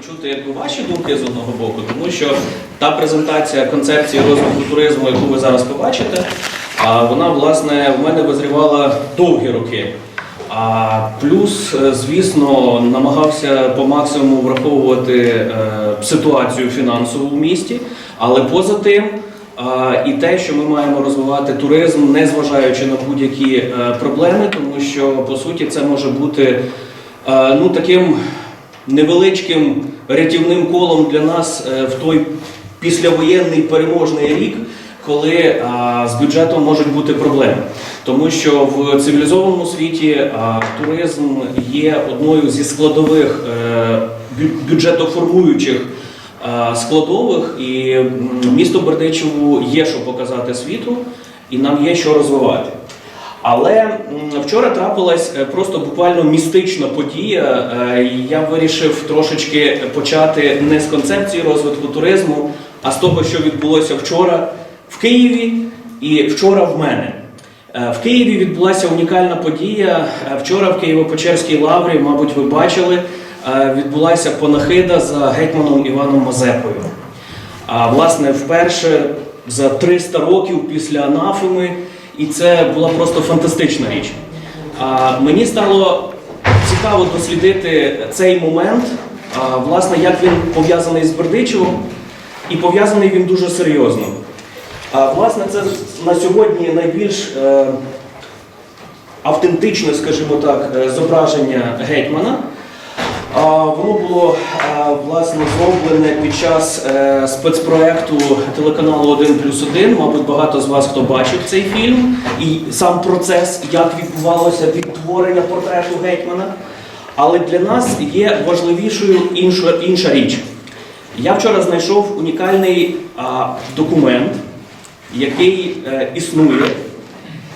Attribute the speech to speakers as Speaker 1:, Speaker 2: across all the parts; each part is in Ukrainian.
Speaker 1: почути якби, ваші думки з одного боку, тому що та презентація концепції розвитку туризму, яку ви зараз побачите, вона власне в мене визрівала довгі роки. А плюс, е, звісно, намагався по максимуму враховувати е, ситуацію фінансову в місті, але поза тим. І те, що ми маємо розвивати туризм, не зважаючи на будь-які е, проблеми, тому що по суті це може бути ну таким невеличким рятівним колом для нас е, в той післявоєнний переможний рік, коли з бюджетом можуть бути проблеми. Тому що в цивілізованому світі туризм є одною зі складових е, бюджетоформуючих складових, і місто Бердичеву є що показати світу, і нам є що розвивати. Але вчора трапилась е, просто буквально містична подія. Е, Я вирішив трошечки почати не з концепції розвитку туризму, а з того, що відбулося вчора в Києві і вчора в мене. Е, В Києві відбулася унікальна подія. Вчора в Києво-Печерській лаврі, мабуть, ви бачили, відбулася панахида за гетьманом Іваном Мазепою. А власне, вперше за 300 років після анафеми, і це була просто фантастична річ. А мені стало цікаво дослідити цей момент, а, власне, як він пов'язаний з Бердичевом, і пов'язаний він дуже серйозно. А власне, це на сьогодні найбільш е, автентичне, скажімо так, е, зображення гетьмана. А, Воно було власне зроблене під час е, спецпроекту телеканалу 1 плюс 1. Мабуть, багато з вас хто бачив цей фільм і сам процес, як відбувалося відтворення портрету гетьмана. Але для нас є важливішою інша, інша річ. Я вчора знайшов унікальний а, документ, який е, існує,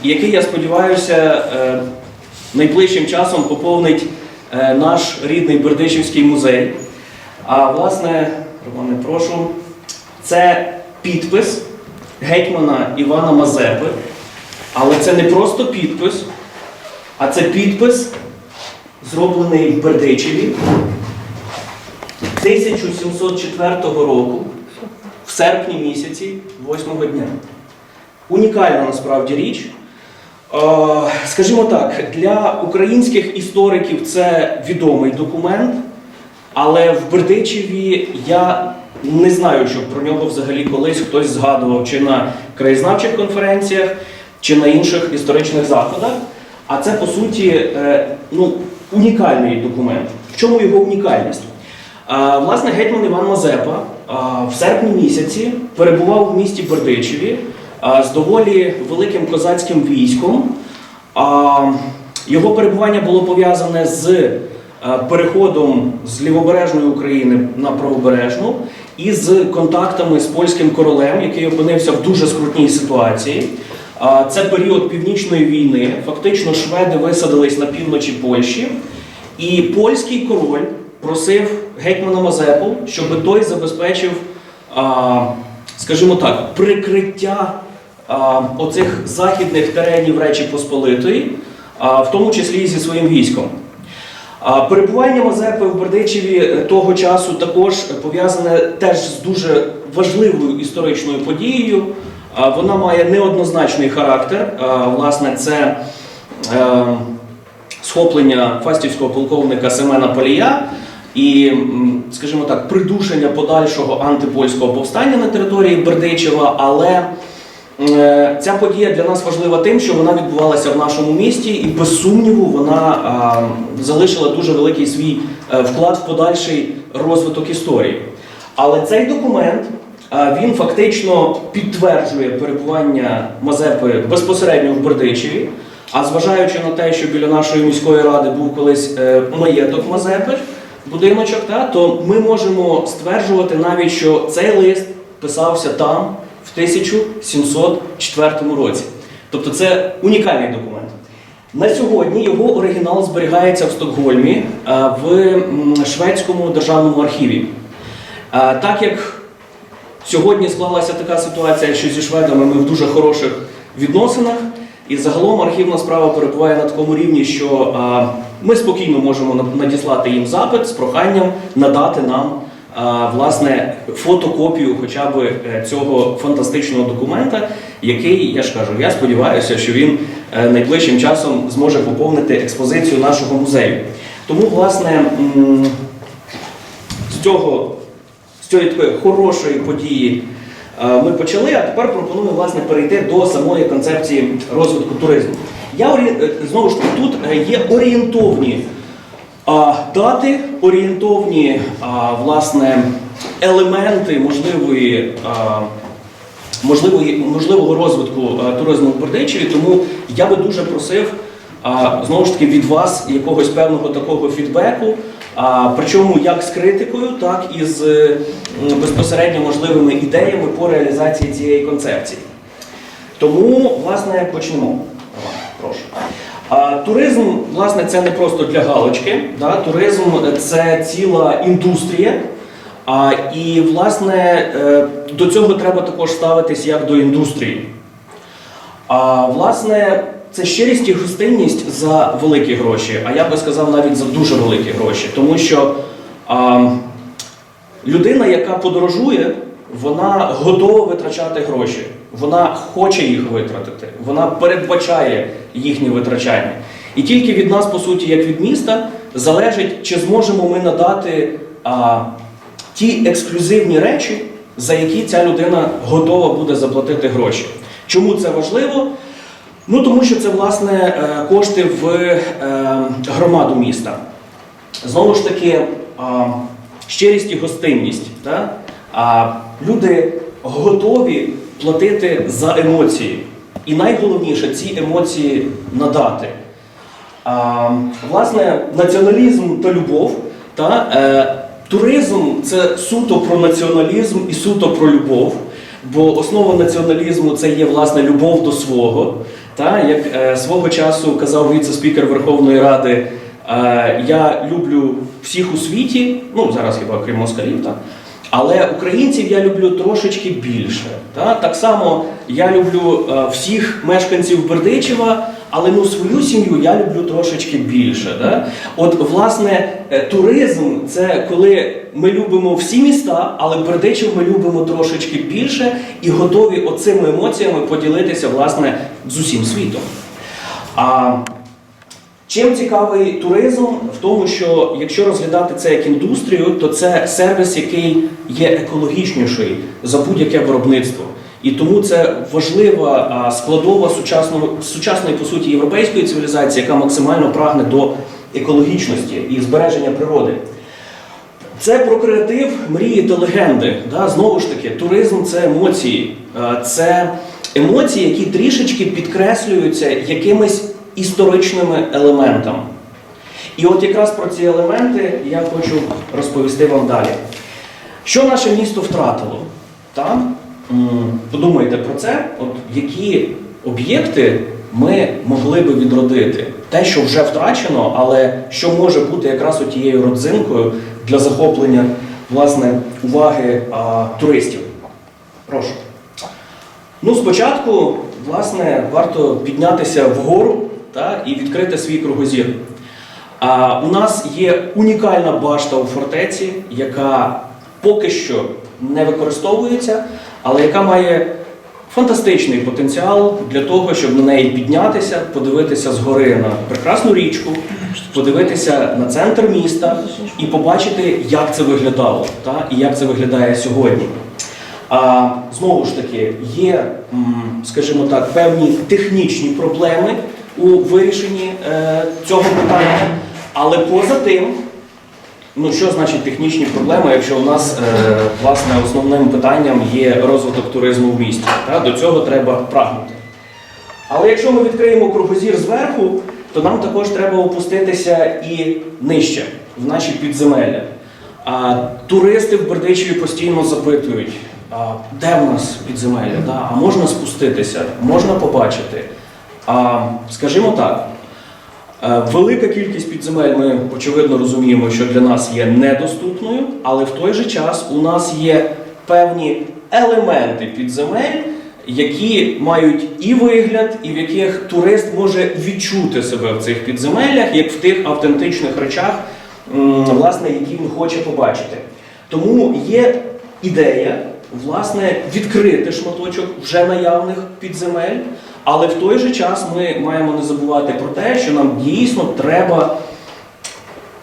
Speaker 1: який, я сподіваюся, е, найближчим часом поповнить е, наш рідний Бердичівський музей. А власне, Романе, прошу, це підпис гетьмана Івана Мазепи. Але це не просто підпис, а це підпис, зроблений в Бердичеві 1704 року, в серпні місяці, 8 дня. Унікальна насправді річ. Скажімо так, для українських істориків це відомий документ, але в Бердичеві я не знаю, щоб про нього взагалі колись хтось згадував чи на краєзнавчих конференціях, чи на інших історичних заходах. А це по суті е, ну, унікальний документ. В чому його унікальність? Е, Власне, гетьман Іван Мазепа е, в серпні місяці перебував в місті Бердичеві з доволі великим козацьким військом. Його перебування було пов'язане з переходом з лівобережної України на правобережну і з контактами з польським королем, який опинився в дуже скрутній ситуації. Це період північної війни. Фактично, шведи висадились на півночі Польщі, і польський король просив гетьмана Мазепу, щоб той забезпечив, скажімо так, прикриття оцих західних теренів Речі Посполитої, в тому числі і зі своїм військом. Перебування Мазепи в Бердичеві е, того часу також пов'язане теж з дуже важливою історичною подією. Вона має неоднозначний характер. Власне, це е, схоплення фастівського полковника Семена Полія і, скажімо так, придушення подальшого антипольського повстання на території Бердичева, але Ця подія для нас важлива тим, що вона відбувалася в нашому місті, і без сумніву вона а, залишила дуже великий свій е, вклад в подальший розвиток історії. Але цей документ він фактично підтверджує перебування Мазепи безпосередньо в Бердичеві. А зважаючи на те, що біля нашої міської ради був колись е, маєток Мазепи, будиночок, та, то ми можемо стверджувати навіть, що цей лист писався там 1704 році. Тобто це унікальний документ. На сьогодні його оригінал зберігається в Стокгольмі е, в шведському державному архіві. Е, Так як сьогодні склалася така ситуація, що зі шведами ми в дуже хороших відносинах, і загалом архівна справа перебуває на такому рівні, що е, ми спокійно можемо надіслати їм запит з проханням надати нам власне фотокопію хоча б е, цього фантастичного документа, який, я ж кажу, я сподіваюся, що він е, найближчим часом зможе поповнити експозицію нашого музею. Тому, власне, з цього з цієї такої хорошої події е, ми почали, а тепер пропоную власне перейти до самої концепції розвитку туризму. Я знову ж таки тут є орієнтовні дати, орієнтовні власне елементи можливої. Можливої, можливого розвитку туризму в Бердичеві, тому я би дуже просив знову ж таки від вас якогось певного такого фідбеку, а, причому як з критикою, так і з безпосередньо можливими ідеями по реалізації цієї концепції. Тому, власне, почнемо. Прошу. Туризм, власне, це не просто для галочки. Да? Туризм це ціла індустрія. А, і, власне, е, до цього треба також ставитись як до індустрії. А, власне, це щирість і гостинність за великі гроші, а я би сказав навіть за дуже великі гроші. Тому що а, людина, яка подорожує, вона готова витрачати гроші. Вона хоче їх витратити, вона передбачає їхнє витрачання. І тільки від нас, по суті, як від міста, залежить, чи зможемо ми надати а, ті ексклюзивні речі, за які ця людина готова буде заплатити гроші. Чому це важливо? Ну тому що це власне е, кошти в е, громаду міста. Знову ж таки, щирість і гостинність. Люди готові платити за емоції. І найголовніше ці емоції надати. А, власне, націоналізм та любов. Та, е, туризм це суто про націоналізм і суто про любов. Бо основа націоналізму це є власне любов до свого. Та, як е, свого часу казав віце-спікер Верховної Ради, е, я люблю всіх у світі, ну зараз хіба крім москалів, так? Але українців я люблю трошечки більше. Та? Так само я люблю е, всіх мешканців Бердичева, але ну свою сім'ю я люблю трошечки більше. Да? От, власне, е, туризм це коли ми любимо всі міста, але Бердичев ми любимо трошечки більше і готові оцими емоціями поділитися власне з усім світом. А Чим цікавий туризм в тому, що якщо розглядати це як індустрію, то це сервіс, який є екологічніший за будь-яке виробництво. І тому це важлива складова сучасного, сучасної, по суті, європейської цивілізації, яка максимально прагне до екологічності і збереження природи. Це про креатив, мрії та легенди. Да? Знову ж таки, туризм це емоції. Це емоції, які трішечки підкреслюються якимись історичними елементами. І от якраз про ці елементи я хочу розповісти вам далі. Що наше місто втратило? Та? Подумайте про це, от які об'єкти ми могли би відродити. Те, що вже втрачено, але що може бути якраз тією родзинкою для захоплення власне, уваги а, туристів. Прошу. Ну, спочатку, власне, варто піднятися вгору та, і відкрити свій кругозір. А, у нас є унікальна башта у фортеці, яка поки що не використовується, але яка має фантастичний потенціал для того, щоб на неї піднятися, подивитися згори на прекрасну річку, подивитися на центр міста і побачити, як це виглядало, та, і як це виглядає сьогодні. А знову ж таки, є, скажімо так, певні технічні проблеми у вирішенні е, цього питання, але поза тим, ну що значить технічні проблеми, якщо у нас е, власне основним питанням є розвиток туризму в місті? Та? До цього треба прагнути. Але якщо ми відкриємо кругозір зверху, то нам також треба опуститися і нижче, в наші підземелля. А, туристи в Бердичеві постійно запитують, а, де в нас підземелля, да? а можна спуститися, можна побачити. А, скажімо так, е, велика кількість підземель ми очевидно розуміємо, що для нас є недоступною, але в той же час у нас є певні елементи підземель, які мають і вигляд, і в яких турист може відчути себе в цих підземеллях, як в тих автентичних речах, власне, які він хоче побачити. Тому є ідея, власне, відкрити шматочок вже наявних підземель, але в той же час ми маємо не забувати про те, що нам дійсно треба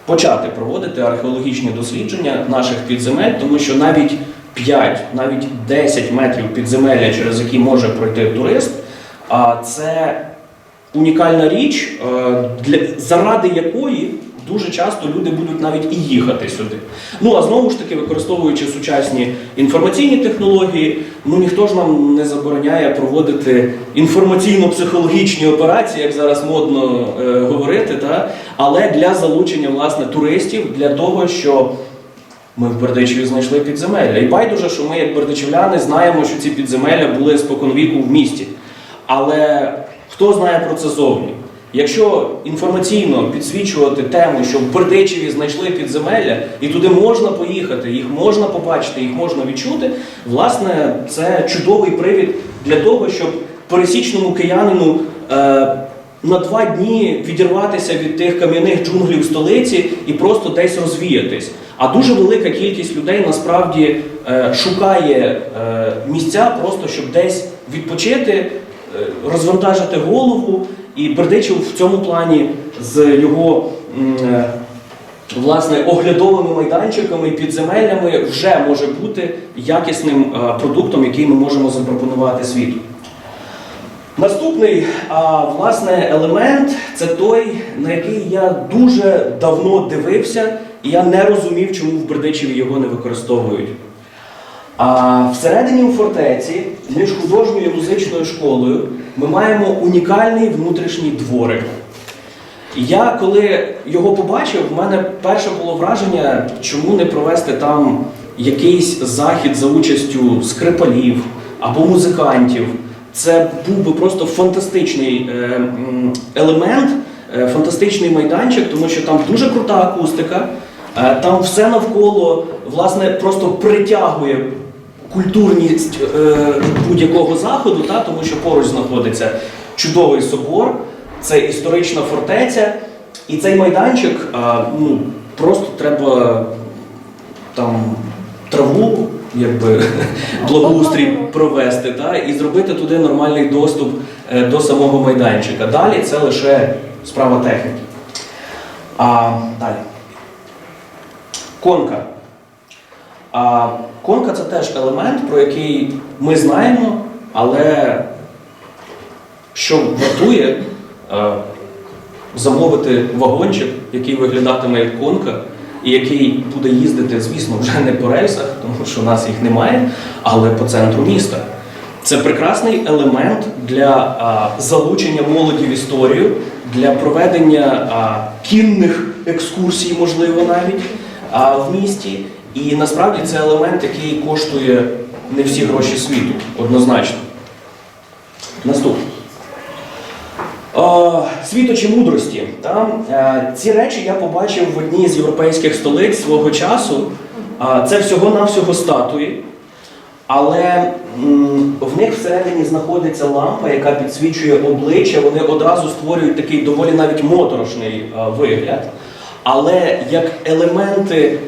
Speaker 1: почати проводити археологічні дослідження наших підземель, тому що навіть 5, навіть 10 метрів підземелля, через які може пройти турист, це унікальна річ, е, для, заради якої дуже часто люди будуть навіть і їхати сюди. Ну а знову ж таки, використовуючи сучасні інформаційні технології, ну ніхто ж нам не забороняє проводити інформаційно-психологічні операції, як зараз модно е, говорити, та? але для залучення власне туристів для того, що ми в Бердичеві знайшли підземелля. І байдуже, що ми, як бердичівляни, знаємо, що ці підземелля були споконвіку в місті. Але хто знає про це зовні? Якщо інформаційно підсвічувати тему, що в Бердичеві знайшли підземелля, і туди можна поїхати, їх можна побачити, їх можна відчути, власне, це чудовий привід для того, щоб пересічному киянину е, на два дні відірватися від тих кам'яних джунглів столиці і просто десь розвіятись. А дуже велика кількість людей насправді е, шукає е, місця просто, щоб десь відпочити, розвантажити голову. І Бердичев в цьому плані з його е, власне оглядовими майданчиками і підземеллями вже може бути якісним е, продуктом, який ми можемо запропонувати світу. Наступний власне елемент це той, на який я дуже давно дивився, і я не розумів, чому в Бердичеві його не використовують. А всередині у фортеці між художньою і музичною школою ми маємо унікальний внутрішній дворик. Я коли його побачив, в мене перше було враження, чому не провести там якийсь захід за участю скрипалів або музикантів. Це був би просто фантастичний е, елемент, е, фантастичний майданчик, тому що там дуже крута акустика, е, там все навколо власне просто притягує культурність е, будь-якого заходу, та, тому що поруч знаходиться чудовий собор, це історична фортеця, і цей майданчик е, ну, просто треба там траву, якби благоустрій провести, та, і зробити туди нормальний доступ е, до самого майданчика. Далі це лише справа техніки. А далі. Конка. А конка це теж елемент, про який ми знаємо, але що вартує е, замовити вагончик, який виглядатиме як конка, і який буде їздити, звісно, вже не по рельсах, тому що у нас їх немає, але по центру міста. Це прекрасний елемент для а, залучення молоді в історію, для проведення а, кінних екскурсій, можливо, навіть а, в місті. І насправді це елемент, який коштує не всі гроші світу, однозначно. Наступне. Світочі мудрості. Та? Е, Ці речі я побачив в одній з європейських столиць свого часу. Це всього-навсього статуї, але в них всередині знаходиться лампа, яка підсвічує обличчя. Вони одразу створюють такий доволі навіть моторошний е, вигляд. Але як елементи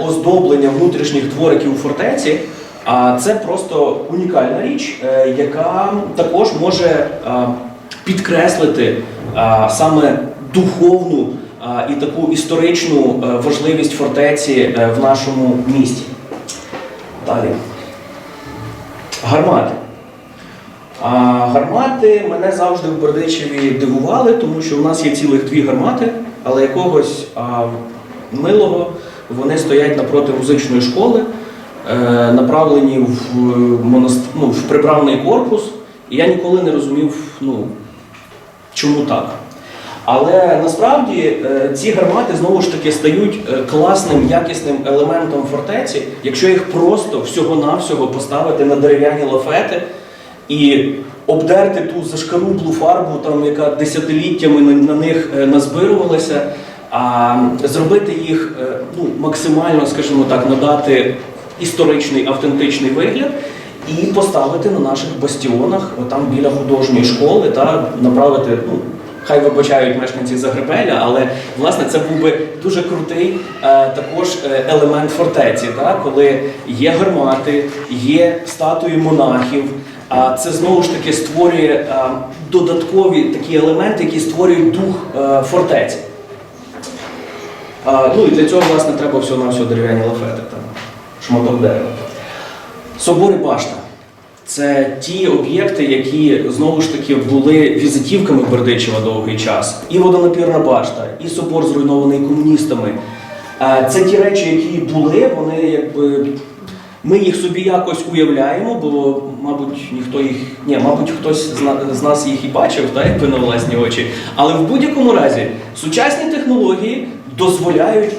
Speaker 1: оздоблення внутрішніх двориків у фортеці, а це просто унікальна річ, е, яка також може е, підкреслити саме духовну і таку історичну е, важливість фортеці е, в нашому місті. Далі. Гармати. Гармати мене завжди в Бердичеві дивували, тому що в нас є цілих дві гармати, але якогось милого вони стоять напроти музичної школи, е, направлені в, монаст... ну, в приправний корпус. І я ніколи не розумів, ну, чому так. Але насправді е, ці гармати знову ж таки стають е, класним, якісним елементом фортеці, якщо їх просто всього-навсього поставити на дерев'яні лафети і обдерти ту зашкарублу фарбу, там, яка десятиліттями на, них е, назбирувалася, а зробити їх е, ну, максимально, скажімо так, надати історичний, автентичний вигляд. і поставити на наших бастіонах, отам біля художньої школи, та направити. Ну, Хай вибачають мешканці Загребеля, але власне це був би дуже крутий е, також е, елемент фортеці, та, коли є гармати, є статуї монахів. А це знову ж таки створює е, додаткові такі елементи, які створюють дух е, фортеці. Ну і для цього, власне, треба всього на всього дерев'яні лафети, там, шматок дерева. Собор і башта. Це ті об'єкти, які знову ж таки були візитівками Бердичева довгий час. І водонапірна башта, і собор зруйнований комуністами. Це ті речі, які були, вони якби. Ми їх собі якось уявляємо, бо, мабуть, ніхто їх. Ні, мабуть, хтось з нас їх і бачив, так, якби на власні очі. Але в будь-якому разі сучасні технології дозволяють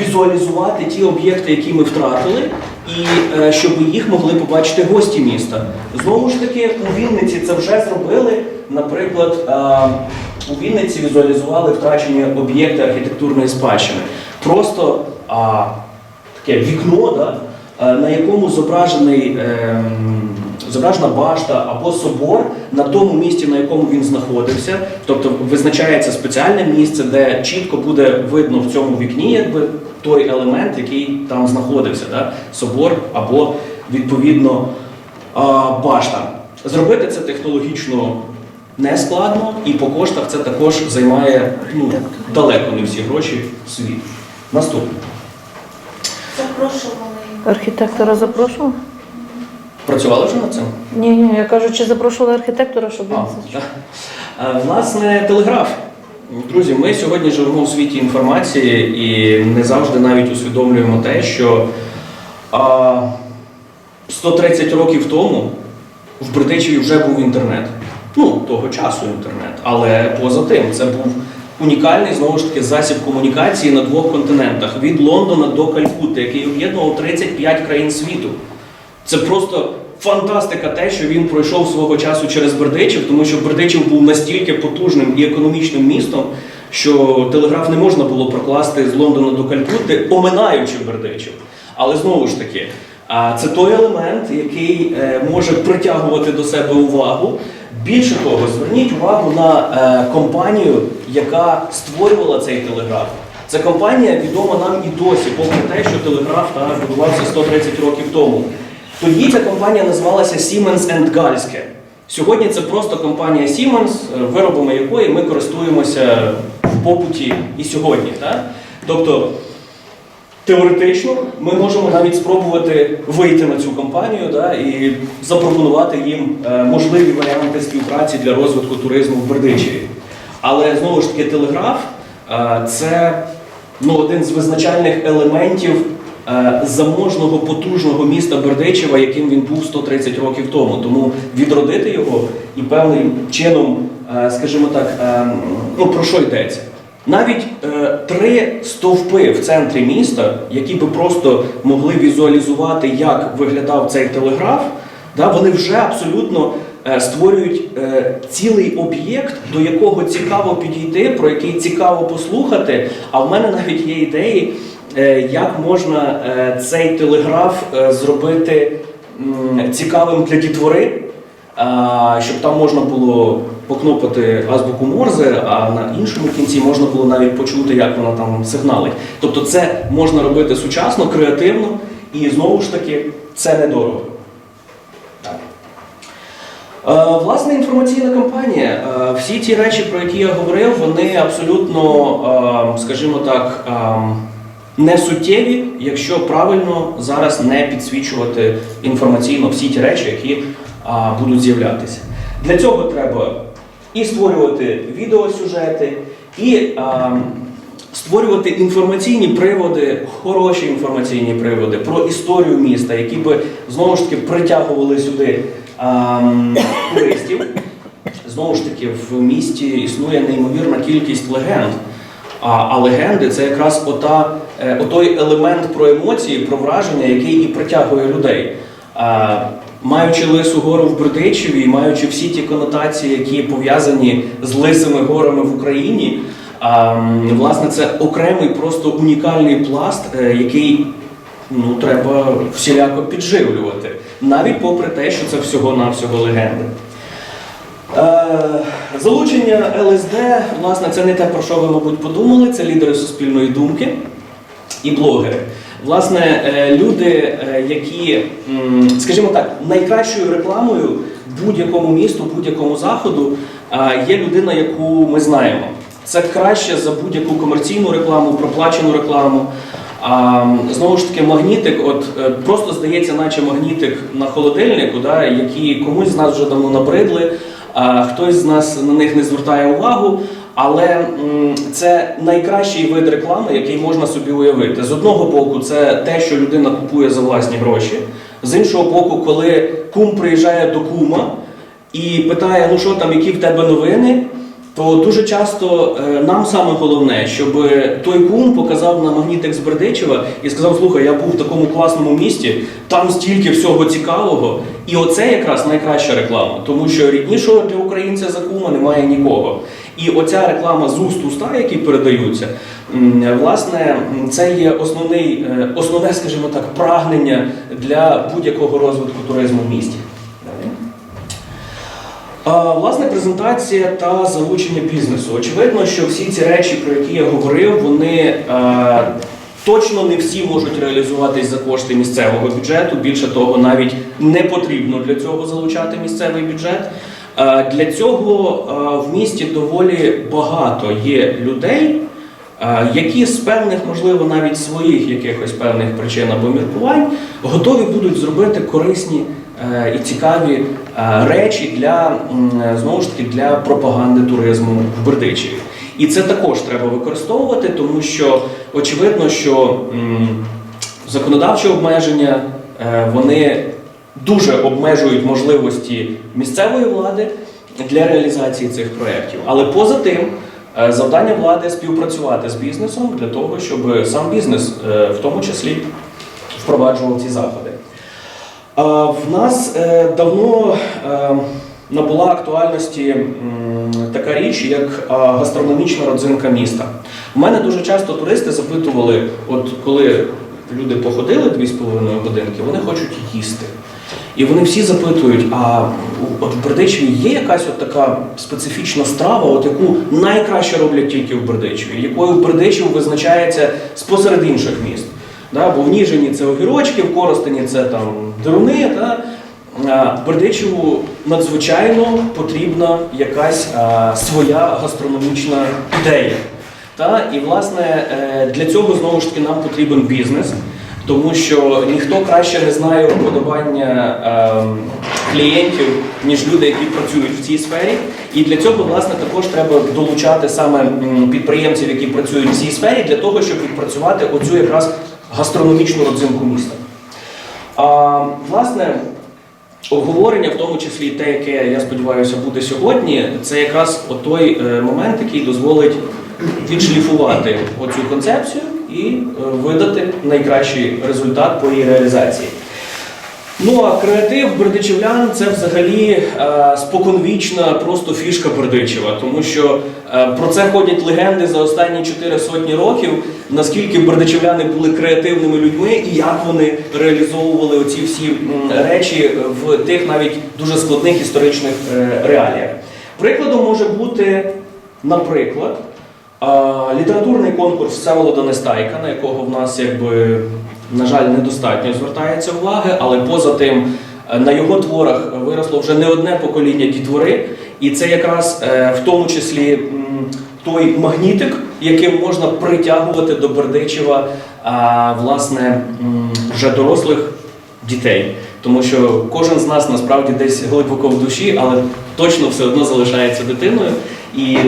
Speaker 1: візуалізувати ті об'єкти, які ми втратили, і е, щоб їх могли побачити гості міста. Знову ж таки, у Вінниці це вже зробили. Наприклад, у Вінниці візуалізували втрачені об'єкти архітектурної спадщини. Просто таке вікно, е, на якому зображений, ем, зображена башта або собор на тому місці, на якому він знаходився. Тобто визначається спеціальне місце, де чітко буде видно в цьому вікні якби, той елемент, який там знаходився, да, собор або відповідно башта. Зробити це технологічно нескладно, і по коштах це також займає ну, далеко не всі гроші світ. Наступне.
Speaker 2: Запрошували.
Speaker 3: Архітектора запрошував?
Speaker 1: Працювали вже над цим?
Speaker 3: Ні, ні, я кажу, чи запрошували архітектора, щоб він
Speaker 1: А,
Speaker 3: це
Speaker 1: так. Е, Власне, телеграф. Друзі, ми сьогодні живемо в світі інформації і не завжди навіть усвідомлюємо те, що а, 130 років тому в Бердичеві вже був інтернет. Ну, того часу інтернет. Але поза тим, це був унікальний знову ж таки засіб комунікації на двох континентах від Лондона до Калькутти, який об'єднував 35 країн світу. Це просто фантастика те, що він пройшов свого часу через Бердичів, тому що Бердичів був настільки потужним і економічним містом, що телеграф не можна було прокласти з Лондона до Калькутти, оминаючи Бердичів. Але знову ж таки, це той елемент, який е, може притягувати до себе увагу. Більше того, зверніть увагу на е, компанію, яка створювала цей телеграф. Ця компанія відома нам і досі, попри те, що телеграф та, будувався 130 років тому. Тоді ця компанія називалася Siemens Galske. Сьогодні це просто компанія Siemens, е, виробами якої ми користуємося в побуті і сьогодні. Так? Тобто, теоретично ми можемо навіть спробувати вийти на цю компанію да, і запропонувати їм е, можливі варіанти співпраці для розвитку туризму в Бердичеві. Але знову ж таки, телеграф е, це ну, один з визначальних елементів заможного потужного міста Бердичева, яким він був 130 років тому. Тому відродити його і певним чином, е, скажімо так, е, ну про що йдеться? Навіть е, три стовпи в центрі міста, які би просто могли візуалізувати, як виглядав цей телеграф, да, вони вже абсолютно е, створюють е, цілий об'єкт, до якого цікаво підійти, про який цікаво послухати. А в мене навіть є ідеї, е, як можна е, цей телеграф е, зробити цікавим для дітвори. Щоб там можна було покнопати азбуку Морзе, а на іншому кінці можна було навіть почути, як вона там сигналить. Тобто це можна робити сучасно, креативно і знову ж таки це недорого. Е, Власне, інформаційна кампанія. Е, Всі ті речі, про які я говорив, вони абсолютно, е, скажімо так, е, не суттєві, якщо правильно зараз не підсвічувати інформаційно всі ті речі, які а, будуть з'являтися. Для цього треба і створювати відеосюжети, і а, створювати інформаційні приводи, хороші інформаційні приводи про історію міста, які би знову ж таки притягували сюди а, туристів. Знову ж таки, в місті існує неймовірна кількість легенд. А, а легенди це якраз ота, е, отой елемент про емоції, про враження, який і притягує людей. А, маючи лису гору в Бердичеві, маючи всі ті конотації, які пов'язані з лисими горами в Україні, а, власне, це окремий просто унікальний пласт, е, який ну, треба всіляко підживлювати, навіть попри те, що це всього-навсього легенди. Е, Залучення ЛСД, власне, це не те, про що ви, мабуть, подумали, це лідери суспільної думки і блогери. Власне, е, люди, е, які, скажімо так, найкращою рекламою будь-якому місту, будь-якому заходу є людина, яку ми знаємо. Це краще за будь-яку комерційну рекламу, проплачену рекламу. А, знову ж таки, магнітик, от просто здається, наче магнітик на холодильнику, да, які комусь з нас вже давно набридли, хтось з нас на них не звертає увагу. Але це найкращий вид реклами, який можна собі уявити. З одного боку, це те, що людина купує за власні гроші. З іншого боку, коли кум приїжджає до кума і питає, ну що там, які в тебе новини, то дуже часто е, нам саме головне, щоб той кум показав на магнітик з Бердичева і сказав: слухай, я був в такому класному місті, там стільки всього цікавого. І оце якраз найкраща реклама, тому що ріднішого для українця за кума немає нікого. І оця реклама з уст уста, які передаються, власне, це є основний, е, основне, скажімо так, прагнення для будь-якого розвитку туризму в місті. Власне, презентація та залучення бізнесу. Очевидно, що всі ці речі, про які я говорив, вони е, точно не всі можуть реалізуватись за кошти місцевого бюджету. Більше того, навіть не потрібно для цього залучати місцевий бюджет. Е, Для цього е, в місті доволі багато є людей, які з певних, можливо, навіть своїх якихось певних причин або міркувань готові будуть зробити корисні і цікаві е, речі для знову ж таки для пропаганди туризму в Бердичеві. І це також треба використовувати, тому що очевидно, що законодавчі обмеження е, вони дуже обмежують можливості місцевої влади для реалізації цих проєктів. Але поза тим, е, завдання влади співпрацювати з бізнесом для того, щоб сам бізнес е, в тому числі впроваджував ці заходи. В нас е, давно е, набула актуальності така річ, як гастрономічна родзинка міста. У мене дуже часто туристи запитували, от коли люди походили 2,5 годинки, вони хочуть їсти. І вони всі запитують: а от в Бердичеві є якась от така специфічна страва, от яку найкраще роблять тільки в Бердичеві, якою в Бердичеві визначається спосеред інших міст. Да? Бо в Ніжині це огірочки, в Коростені це там деруни. Да? А, Бердичеву надзвичайно потрібна якась а, своя гастрономічна ідея. Та? І, власне, е, для цього знову ж таки нам потрібен бізнес, тому що ніхто краще не знає вподобання ем, клієнтів, ніж люди, які працюють в цій сфері. І для цього, власне, також треба долучати саме підприємців, які працюють в цій сфері, для того, щоб відпрацювати оцю якраз гастрономічну родзинку міста. А, власне, обговорення, в тому числі те, яке я сподіваюся буде сьогодні, це якраз той е, момент, який дозволить відшліфувати оцю концепцію і е, видати найкращий результат по її реалізації. Ну а креатив бердичевлян це взагалі е, споконвічна просто фішка Бердичева, тому що е, про це ходять легенди за останні чотири сотні років, наскільки бердичевляни були креативними людьми і як вони реалізовували оці всі речі в тих навіть дуже складних історичних е, реаліях. Прикладом може бути, наприклад, е, літературний конкурс Всеволода Нестайка, на якого в нас якби на жаль, недостатньо звертається уваги, але поза тим е, на його творах виросло вже не одне покоління дітвори, і це якраз е, в тому числі той магнітик, яким можна притягувати до Бердичева власне вже дорослих дітей. Тому що кожен з нас насправді десь глибоко в душі, але точно все одно залишається дитиною. І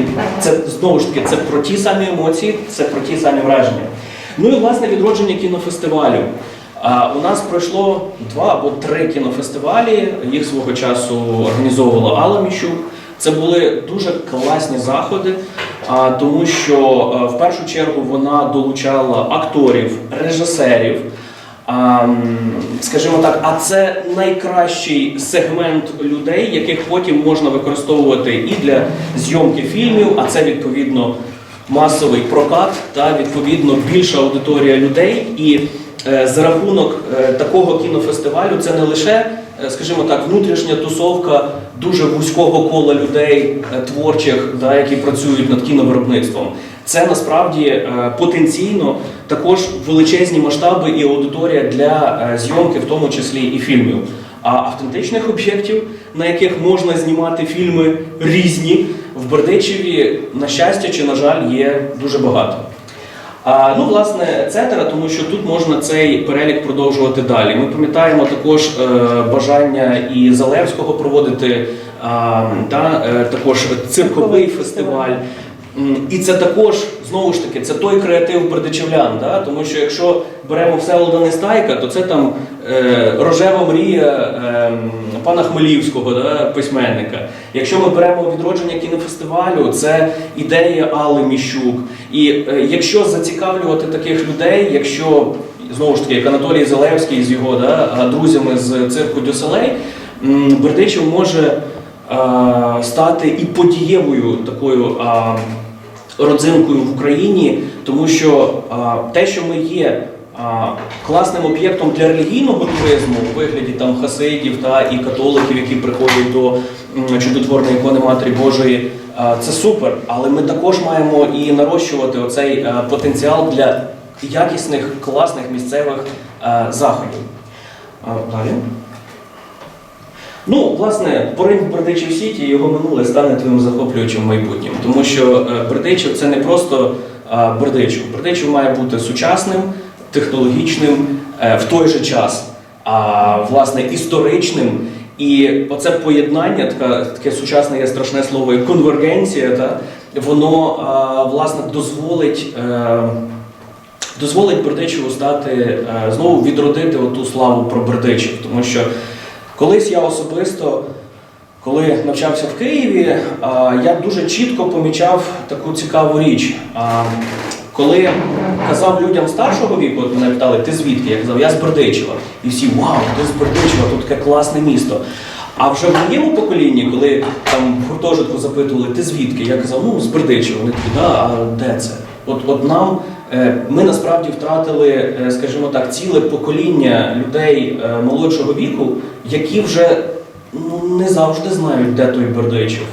Speaker 1: це знову ж таки це про ті самі емоції, це про ті самі враження. Ну і власне відродження кінофестивалю. А, у нас пройшло два або три кінофестивалі. Їх свого часу організовувала Алла Міщук. Це були дуже класні заходи, тому що в першу чергу вона долучала акторів, режисерів. Скажімо так, а це найкращий сегмент людей, яких потім можна використовувати і для зйомки фільмів, а це відповідно масовий прокат та відповідно більша аудиторія людей. І е, за рахунок е, такого кінофестивалю це не лише, е, скажімо так, внутрішня тусовка дуже вузького кола людей творчих, да, які працюють над кіновиробництвом. Це насправді потенційно також величезні масштаби і аудиторія для зйомки, в тому числі і фільмів. А автентичних об'єктів, на яких можна знімати фільми різні, в Бердичеві, на щастя чи на жаль, є дуже багато. А, ну, власне, цетера, тому що тут можна цей перелік продовжувати далі. Ми пам'ятаємо також е, бажання і Залевського проводити е, та, е, також цирковий фестиваль. І це також знову ж таки це той креатив бердичевлян, да? тому що якщо беремо все Всеволода Нестайка, то це там е, рожева мрія е, пана Хмелівського, да, письменника. Якщо ми беремо відродження кінофестивалю, це ідея Алли Міщук. І е, якщо зацікавлювати таких людей, якщо знову ж таки, як Анатолій Зелевський з його да, друзями з цирку Дюселей, Бердичев може а, стати і подієвою такою а, родзинкою в Україні, тому що а, те, що ми є а, класним об'єктом для релігійного туризму у вигляді там хасидів та і католиків, які приходять до чудотворної ікони Матері Божої, а, це супер. Але ми також маємо і нарощувати оцей е, потенціал для якісних, класних місцевих е, заходів. А, Далі. Ну, власне, поринь Бердичів Сіті і його минуле стане твоїм захоплюючим майбутнім. Тому що е, Бердичів це не просто Бердичів. Бердичів має бути сучасним, технологічним е, в той же час, а власне історичним. І оце поєднання, така, таке сучасне є страшне слово, конвергенція, та, воно власне дозволить. е, дозволить Бердичеву стати знову відродити оту славу про Бердичів. Тому що колись я особисто, коли навчався в Києві, я дуже чітко помічав таку цікаву річ. Коли казав людям старшого віку, от мене питали, ти звідки? Я казав, я з Бердичева. І всі вау, ти з Бердичева, тут таке класне місто. А вже в моєму поколінні, коли там в гуртожитку запитували, ти звідки? Я казав, ну з Бердичева. Вони такі, да, а де це? От, от нам ми насправді втратили, е, скажімо так, ціле покоління людей е, молодшого віку, які вже не завжди знають, де той Бердичев.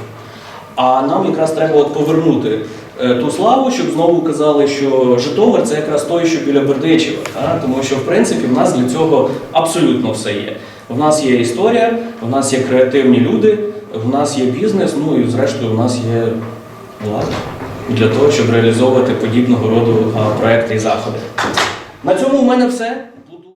Speaker 1: А нам якраз треба от повернути е, ту славу, щоб знову казали, що Житомир це якраз той, що біля Бердичева. Тому що в принципі в нас для цього абсолютно все є. В нас є історія, в нас є креативні люди, в нас є бізнес, ну і зрештою в нас є влада для того, щоб реалізовувати подібного роду проекти і заходи. На цьому в мене все.